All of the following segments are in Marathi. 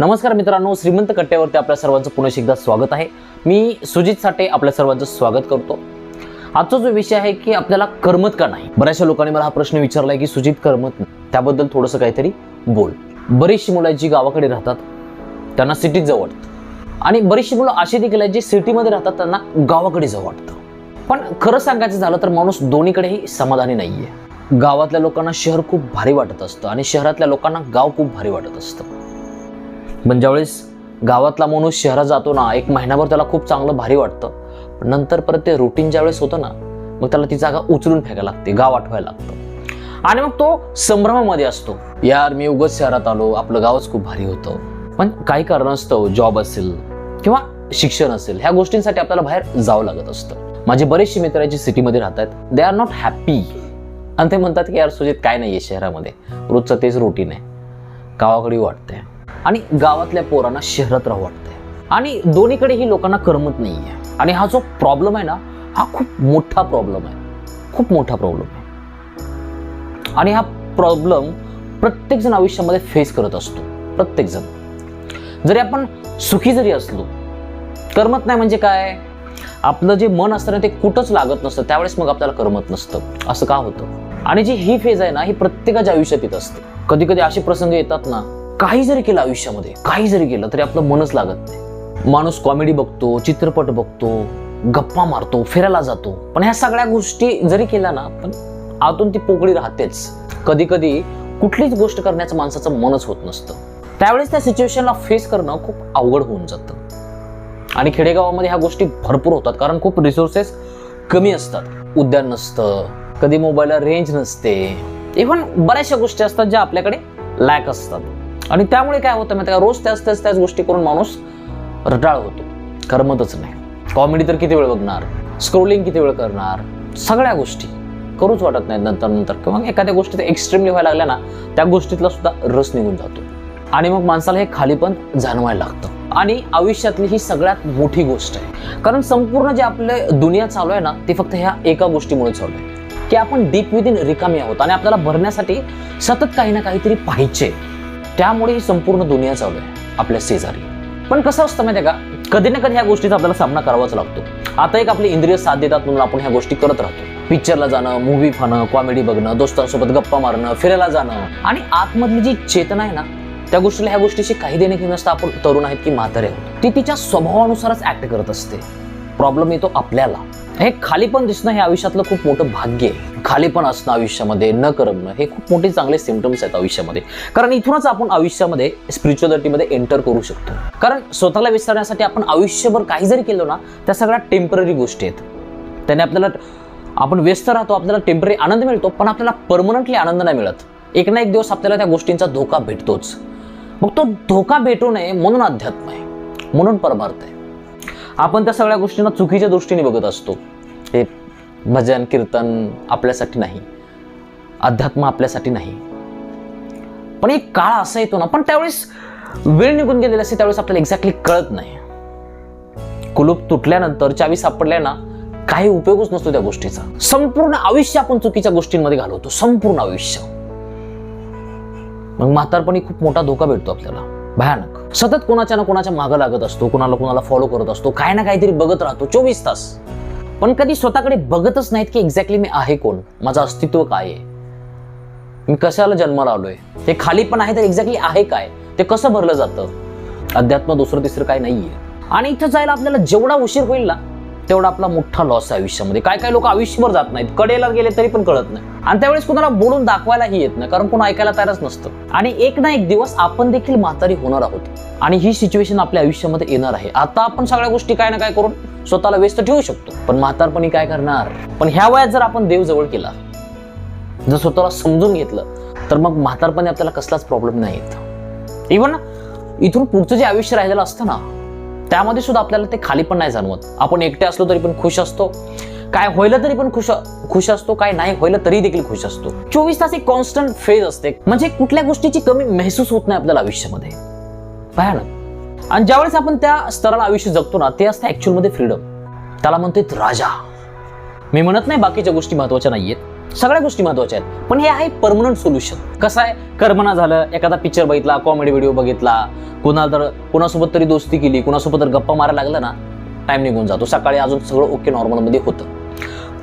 नमस्कार मित्रांनो श्रीमंत कट्ट्यावरती आपल्या सर्वांचं पुन्हा एकदा स्वागत आहे. मी सुजित साठे आपल्या सर्वांचं स्वागत करतो. आजचा जो विषय आहे की आपल्याला करमत का नाही? बऱ्याचशा लोकांनी मला हा प्रश्न विचारलाय की सुजित करमत नाही. त्याबद्दल थोडंसं काहीतरी बोल. बरीचशी मुलं जी गावाकडे राहतात त्यांना सिटीत जावं वाटतं आणि बरीचशी मुलं अशी देखील आहेत जी सिटीमध्ये राहतात त्यांना गावाकडे जावं वाटतं. पण खरं सांगायचं झालं तर माणूस दोन्हीकडेही समाधानी नाहीये. गावातल्या लोकांना शहर खूप भारी वाटत असतं आणि शहरातल्या लोकांना गाव खूप भारी वाटत असतं. पण ज्यावेळेस गावातला माणूस शहरात जातो ना एक महिनाभर त्याला खूप चांगलं भारी वाटतं. पण नंतर परत ते रुटीन ज्यावेळेस होतं ना मग त्याला ती जागा उचलून फेकायला लागते गाव आठवायला लागतं. आणि मग तो संभ्रमामध्ये असतो. यार मी उगच शहरात आलो आपलं गावच खूप भारी होतं. पण काही कारणास्तव जॉब असेल किंवा शिक्षण असेल ह्या गोष्टींसाठी आपल्याला बाहेर जावं लागत असतं. माझे बरेचसे मित्र जे सिटीमध्ये राहतात. दे आर नॉट हॅपी आणि ते म्हणतात की यार सुजित काय नाही आहे शहरामध्ये. रोजचं तेच रुटीन आहे. गावाकडे वाटतंय. आणि गावातल्या पोरांना शहरात राहू वाटतंय. आणि दोन्हीकडेही लोकांना करमत नाही आहे आणि हा जो प्रॉब्लेम आहे ना हा खूप मोठा प्रॉब्लेम आहे. खूप मोठा प्रॉब्लेम आहे. आणि हा प्रॉब्लेम प्रत्येकजण आयुष्यामध्ये फेस करत असतो. प्रत्येकजण जरी आपण सुखी जरी असलो करमत नाही म्हणजे काय? आपलं जे मन असतं ना ते कुठंच लागत नसतं. त्यावेळेस मग आपल्याला करमत नसतं. असं का होतं? आणि जी ही फेज आहे ना ही प्रत्येकाच्या आयुष्यात येत असते. कधी कधी असे प्रसंग येतात ना काही जरी केलं आयुष्यामध्ये काही जरी केलं तरी आपलं मनच लागत नाही. माणूस कॉमेडी बघतो चित्रपट बघतो गप्पा मारतो फिरायला जातो. पण ह्या सगळ्या गोष्टी जरी केल्या ना पण आतून ती पोकळी राहतेच. कधी कधी कुठलीच गोष्ट करण्याचं माणसाचं मनच होत नसतं. त्यावेळेस त्या सिच्युएशनला फेस करणं खूप अवघड होऊन जातं. आणि खेडेगावामध्ये ह्या गोष्टी भरपूर होतात कारण खूप रिसोर्सेस कमी असतात. उद्यान नसतं कधी मोबाईलला रेंज नसते. इव्हन बऱ्याचशा गोष्टी असतात ज्या आपल्याकडे लॅक असतात. आणि त्यामुळे काय होतं माहिती का? रोज त्याच त्याच त्याच गोष्टी करून माणूस रटाळ होतो. करमतच नाही. कॉमेडी तर किती वेळ बघणार? स्क्रोलिंग किती वेळ करणार? सगळ्या गोष्टी. करूच वाटत नाहीत नंतर नंतर. किंवा एखाद्या गोष्टीत एक्स्ट्रीमली व्हायला लागल्या ना त्या गोष्टीतला सुद्धा रस निघून जातो. आणि मग माणसाला हे खाली पण जाणवायला लागतं. आणि आयुष्यातली ही सगळ्यात मोठी गोष्ट आहे. कारण संपूर्ण जे आपले दुनिया चालू आहे ना ते फक्त ह्या एका गोष्टीमुळे चालू आहे. की आपण डीप विदिन रिकामी आहोत आणि आपल्याला भरण्यासाठी सतत काही ना काहीतरी पाहिजे. त्यामुळे ही संपूर्ण दुनिया चालू आहे आपल्या शेजारी. पण कसं असतं माहिती आहे का? कधी ना कधी ह्या गोष्टीचा आपल्याला सामना करावाच लागतो. आता एक आपली इंद्रिय साथ देतात म्हणून आपण ह्या गोष्टी करत राहतो. पिक्चरला जाणं मूवी पाहणं कॉमेडी बघणं दोस्तांसोबत गप्पा मारणं फिरायला जाणं. आणि आतमधली जी चेतना आहे ना त्या गोष्टीला ह्या गोष्टीशी काही देणे घेणं नसतं आपण तरुण आहेत की म्हातारे आहोत. ती तिच्या स्वभावानुसारच ऍक्ट करत असते. प्रॉब्लेम येतो आपल्याला. हे खालीपण दिसणं हे आयुष्यातलं खूप मोठं भाग्य आहे. खालीपण असणं आयुष्यामध्ये न करमणं हे खूप मोठे चांगले सिमटम्स आहेत आयुष्यामध्ये. कारण इथूनच आपण आयुष्यामध्ये स्पिरिच्युअलिटीमध्ये एंटर करू शकतो. कारण स्वतःला विसरण्यासाठी आपण आयुष्यभर काही जरी केलं ना त्या सगळ्या टेंपररी गोष्टी आहेत. त्याने आपल्याला आपण व्यस्त राहतो आपल्याला टेंपररी आनंद मिळतो पण आपल्याला परमनंटली आनंद नाही मिळत. एक ना एक दिवस आपल्याला त्या गोष्टींचा धोका भेटतोच. मग तो धोका भेटू नये म्हणून अध्यात्म आहे. म्हणून परमार्थ आहे. आपण त्या सगळ्या गोष्टींना चुकीच्या दृष्टीने बघत असतो. हे भजन कीर्तन आपल्यासाठी नाही. अध्यात्म आपल्यासाठी नाही. पण एक काळ असा येतो ना पण त्यावेळेस वेळ निघून गेलेली असते त्यावेळेस आपल्याला एक्झॅक्टली कळत नाही. कुलूप तुटल्यानंतर चावी सापडल्या ना काही उपयोगच नसतो त्या गोष्टीचा. संपूर्ण आयुष्य आपण चुकीच्या गोष्टींमध्ये घालवतो संपूर्ण आयुष्य. मग म्हातारपणी खूप मोठा धोका भेटतो आपल्याला. भयानक. सतत कोणाच्या ना कोणाच्या मागं लागत असतो कोणाला कोणाला फॉलो करत असतो काय ना काहीतरी बघत राहतो चोवीस तास. पण कधी स्वतःकडे बघतच नाहीत की एक्झॅक्टली मी आहे कोण माझं अस्तित्व काय आहे. मी कशाला जन्माला आलोय? हे खाली पण आहे तर एक्झॅक्टली आहे काय? ते कसं भरलं जातं? अध्यात्म दुसरं तिसरं काय नाहीये. आणि इथं जायला आपल्याला जेवढा उशीर होईल ना तेवढा आपला मोठा लॉस आहे आयुष्यामध्ये. काय काय लोक आयुष्यभर जात नाहीत. कडेला गेले तरी पण कळत नाही. आणि त्यावेळेस कुणाला बोलून दाखवायलाही येत नाही कारण कोण ऐकायला तयारच नसतं. आणि एक ना एक दिवस आपण देखील म्हातारी होणार आहोत. आणि ही सिच्युएशन आपल्या आयुष्यामध्ये येणार आहे. आता आपण सगळ्या गोष्टी काय ना काय करून स्वतःला व्यस्त ठेवू शकतो. पण म्हातारपणी काय करणार? पण ह्या वयात जर आपण देव जवळ केला जर स्वतःला समजून घेतलं तर मग म्हातारपणी आपल्याला कसलाच प्रॉब्लेम नाही येत. इव्हन इथून पुढचं जे आयुष्य राहिलेलं असतं ना त्यामध्ये सुद्धा आपल्याला ते खाली पण नाही जाणवत. आपण एकटे असलो तरी पण खुश असतो. काय होईल तरी पण खुश खुश असतो काय नाही होईल तरी देखील खुश असतो. चोवीस तास एक कॉन्स्टंट फेज असते. म्हणजे कुठल्या गोष्टीची कमी महसूस होत नाही आपल्याला आयुष्यामध्ये. भयानक. आणि ज्यावेळेस आपण त्या स्तराला आयुष्य जगतो ना ते असतं ऍक्च्युअलमध्ये फ्रीडम त्याला म्हणते राजा. मी म्हणत नाही बाकीच्या गोष्टी महत्त्वाच्या नाहीयेत. सगळ्या गोष्टी महत्त्वाच्या आहेत. पण हे आहे परमनंट सोल्युशन कसं आहे? कर्मना झालं एखादा पिक्चर बघितला कॉमेडी व्हिडिओ बघितला कुणाला तर कोणासोबत तरी दोस्ती केली कुणासोबत तर गप्पा मारायला लागला ना टाइम निघून जातो. सकाळी अजून सगळं ओके नॉर्मलमध्ये होतं.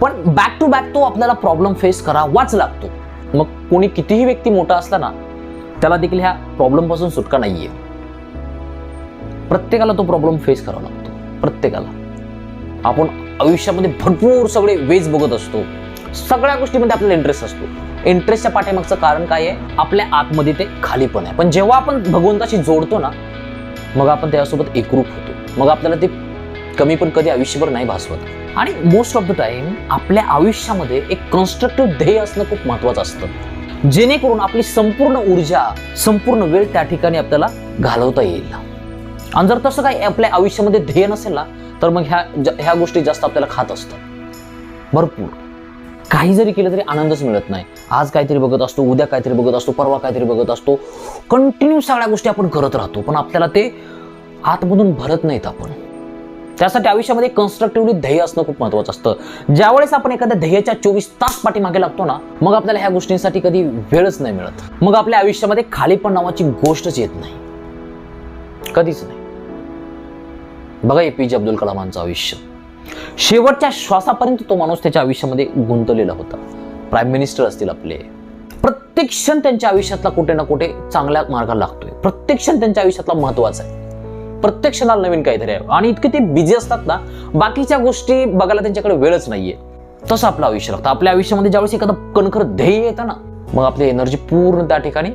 पण बॅक टू बॅक तो आपल्याला प्रॉब्लेम फेस करावाच लागतो. मग कोणी कितीही व्यक्ती मोठा असला ना त्याला देखील ह्या प्रॉब्लेमपासून सुटका नाहीये. प्रत्येकाला तो प्रॉब्लेम फेस करावा लागतो. प्रत्येकाला. आपण आयुष्यामध्ये भरपूर सगळे वेज बघत असतो. सगळ्या गोष्टीमध्ये आपल्याला इंटरेस्ट असतो. इंटरेस्टच्या पाठीमागचं कारण काय आहे? आपल्या आतमध्ये ते खाली पण आहे. पण जेव्हा आपण भगवंताशी जोडतो ना मग आपण त्यासोबत एकरूप होतो. मग आपल्याला ते कमी पण कधी आयुष्यभर नाही भासवत. आणि मोस्ट ऑफ द टाइम आपल्या आयुष्यामध्ये एक कन्स्ट्रक्टिव्ह ध्येय असणं खूप महत्वाचं असतं. जेणेकरून आपली संपूर्ण ऊर्जा संपूर्ण वेळ त्या ठिकाणी आपल्याला घालवता येईल. आणि जर तसं काही आपल्या आयुष्यामध्ये ध्येय नसेल ना तर मग ह्या ह्या गोष्टी जास्त आपल्याला खात असतात. भरपूर. काही जरी केलं तरी आनंदच मिळत नाही. आज काहीतरी बघत असतो उद्या काहीतरी बघत असतो परवा काहीतरी बघत असतो. कंटिन्यू सगळ्या गोष्टी आपण करत राहतो पण आपल्याला ते आतमधून भरत नाहीत आपण. त्यासाठी आयुष्यामध्ये कन्स्ट्रक्टिव्हली ध्येय असणं खूप महत्वाचं असतं. ज्यावेळेस आपण एखाद्या ध्येयाच्या चोवीस तास पाठीमागे लागतो ना मग आपल्याला ह्या गोष्टींसाठी कधी वेळच नाही मिळत. मग आपल्या आयुष्यामध्ये खालीपण नावाची गोष्टच येत नाही. कधीच नाही. बघा ए पी जे अब्दुल कलामांचं आयुष्य. शेवटच्या श्वासापर्यंत तो माणूस त्याच्या आयुष्यामध्ये गुंतलेला होता. प्राईम मिनिस्टर असतील आपले. प्रत्येक क्षण त्यांच्या आयुष्यातला कुठे ना कुठे चांगल्या मार्गाला लागतोय. प्रत्येक क्षण त्यांच्या आयुष्यातला महत्त्वाचा आहे. प्रत्येक क्षणाला नवीन काहीतरी आहे. आणि इतके ते बिझी असतात ना बाकीच्या गोष्टी बघायला त्यांच्याकडे वेळच नाहीये. तसं आपलं आयुष्य लागतं. आपल्या आयुष्यामध्ये ज्यावेळेस एखादं कणखर ध्येय येतं ना मग आपली एनर्जी पूर्ण त्या ठिकाणी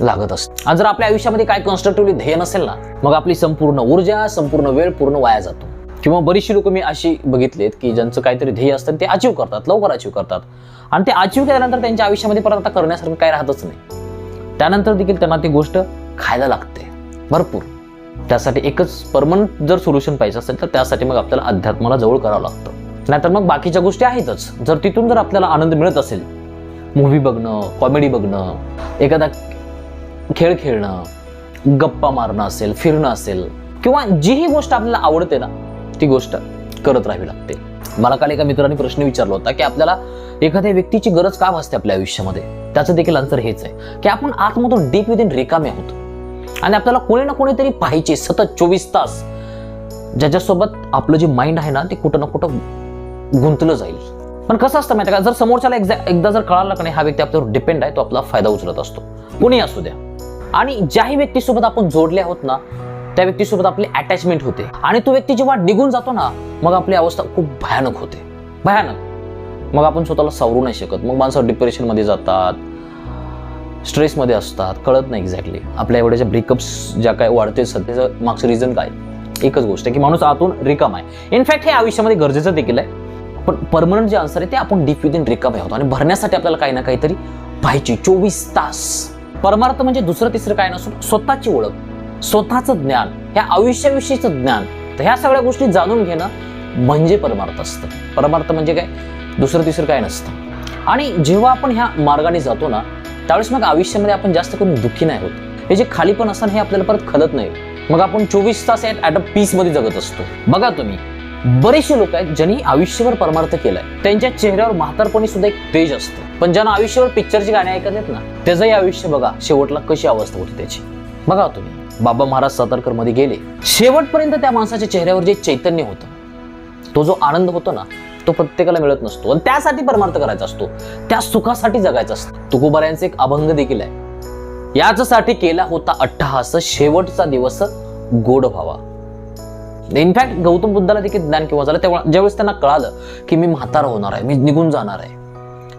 लागत असते. आणि जर आपल्या आयुष्यामध्ये काय कन्स्ट्रक्टिव्हली ध्येय नसेल ना मग आपली संपूर्ण ऊर्जा संपूर्ण वेळ पूर्ण वाया जातो. किंवा बरीचशी लोक मी अशी बघितलेत की ज्यांचं काहीतरी ध्येय असतं ते अचीव करतात लवकर अचीव करतात. आणि ते अचीव केल्यानंतर त्यांच्या आयुष्यामध्ये परत आता करण्यासारखं काय राहतच नाही. त्यानंतर देखील त्यांना ती गोष्ट खायला लागते. भरपूर. त्यासाठी एकच परमनंट जर सोल्युशन पाहिजे असेल तर त्यासाठी मग आपल्याला अध्यात्माला जवळ करावं लागतं. नाहीतर मग बाकीच्या गोष्टी आहेतच. जर तिथून जर आपल्याला आनंद मिळत असेल मूव्ही बघणं कॉमेडी बघणं एखादा खेळ खेळणं गप्पा मारणं असेल फिरणं असेल किंवा जीही गोष्ट आपल्याला आवडते ना ती गोष्ट करत राहावी लागते. मला काल एका मित्राने प्रश्न विचारला होता की आपल्याला एखाद्या व्यक्तीची गरज का भासते आपल्या आयुष्यामध्ये? त्याचं देखील आन्सर हेच आहे की आपण आतमधून डीप विदिन रिकामे आहोत. आणि आपल्याला कोणी ना कोणीतरी पाहिजे सतत चोवीस तास. ज्याच्यासोबत आपलं जे माइंड आहे ना ते कुठं ना कुठं गुंतलं जाईल. पण कसं असतं माहिती का? जर समोरच्याला एकदा एकदा जर कळालं का नाही हा व्यक्ती आपल्यावर डिपेंड आहे तो आपला फायदा उचलत असतो. कोणी असू द्या. आणि ज्याही व्यक्तीसोबत आपण जोडले आहोत ना त्या व्यक्तीसोबत आपली अटॅचमेंट होते. आणि तो व्यक्ती जेव्हा निघून जातो ना मग आपली अवस्था खूप भयानक होते. भयानक. मग आपण स्वतःला सावरू नाही शकत. मग माणसं डिप्रेशनमध्ये जातात स्ट्रेसमध्ये असतात कळत नाही एक्झॅक्टली आपल्या एवढ्याच्या ब्रेकअप्स ज्या काय वाढते सध्याचं मागचं रिझन काय? एकच गोष्ट आहे की माणूस आतून रिकाम आहे. इनफॅक्ट हे आयुष्यामध्ये गरजेचं देखील आहे. पण परमनंट जे आन्सर आहे ते आपण डीप विदिन आहे होतो आणि भरण्यासाठी आपल्याला काही ना काहीतरी पाहिजे चोवीस तास. परमार्थ म्हणजे दुसरं तिसरं काय नसून स्वतःची ओळख. स्वतःचं ज्ञान ह्या आयुष्याविषयीचं ज्ञान तर ह्या सगळ्या गोष्टी जाणून घेणं म्हणजे परमार्थ असतं. परमार्थ म्हणजे काय? दुसरं तिसरं काय नसतं. आणि जेव्हा आपण ह्या मार्गाने जातो ना त्यावेळेस मग आयुष्यामध्ये आपण जास्त करून दुःखी नाही होत. हे जे खालीपण असतं हे आपल्याला परत खलत नाही. मग आपण चोवीस तास ॲट अ पीसमध्ये जगत असतो. बघा तुम्ही बरेचसे लोक आहेत ज्यांनी आयुष्यभर परमार्थ केलाय. त्यांच्या चेहऱ्यावर म्हातारपणी सुद्धा एक तेज असतं. पण ज्यांना आयुष्यभर पिक्चरची गाणी ऐकत आहेत ना त्याचंही आयुष्य बघा शेवटला कशी अवस्था होती त्याची. बघा तुम्ही. बाबा महाराज सातारकरमध्ये गेले. शेवटपर्यंत त्या माणसाच्या चेहऱ्यावर जे चैतन्य होतं तो जो आनंद होतो ना तो प्रत्येकाला मिळत नसतो. आणि त्यासाठी परमार्थ करायचा असतो. त्या सुखासाठी जगायचा असतो. तुकोबाऱ्यांचे एक अभंग देखील आहे. याचसाठी केला होता अट्टहास. शेवटचा दिवस गोड व्हावा. इनफॅक्ट गौतम बुद्धाला देखील ज्ञान किंवा झालं. तेव्हा ज्यावेळेस त्यांना कळालं की मी म्हातारा होणार आहे मी निघून जाणार आहे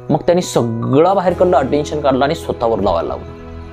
मग त्यांनी सगळं बाहेर काढलं अटेन्शन काढलं आणि स्वतःवर लावायला लागलं.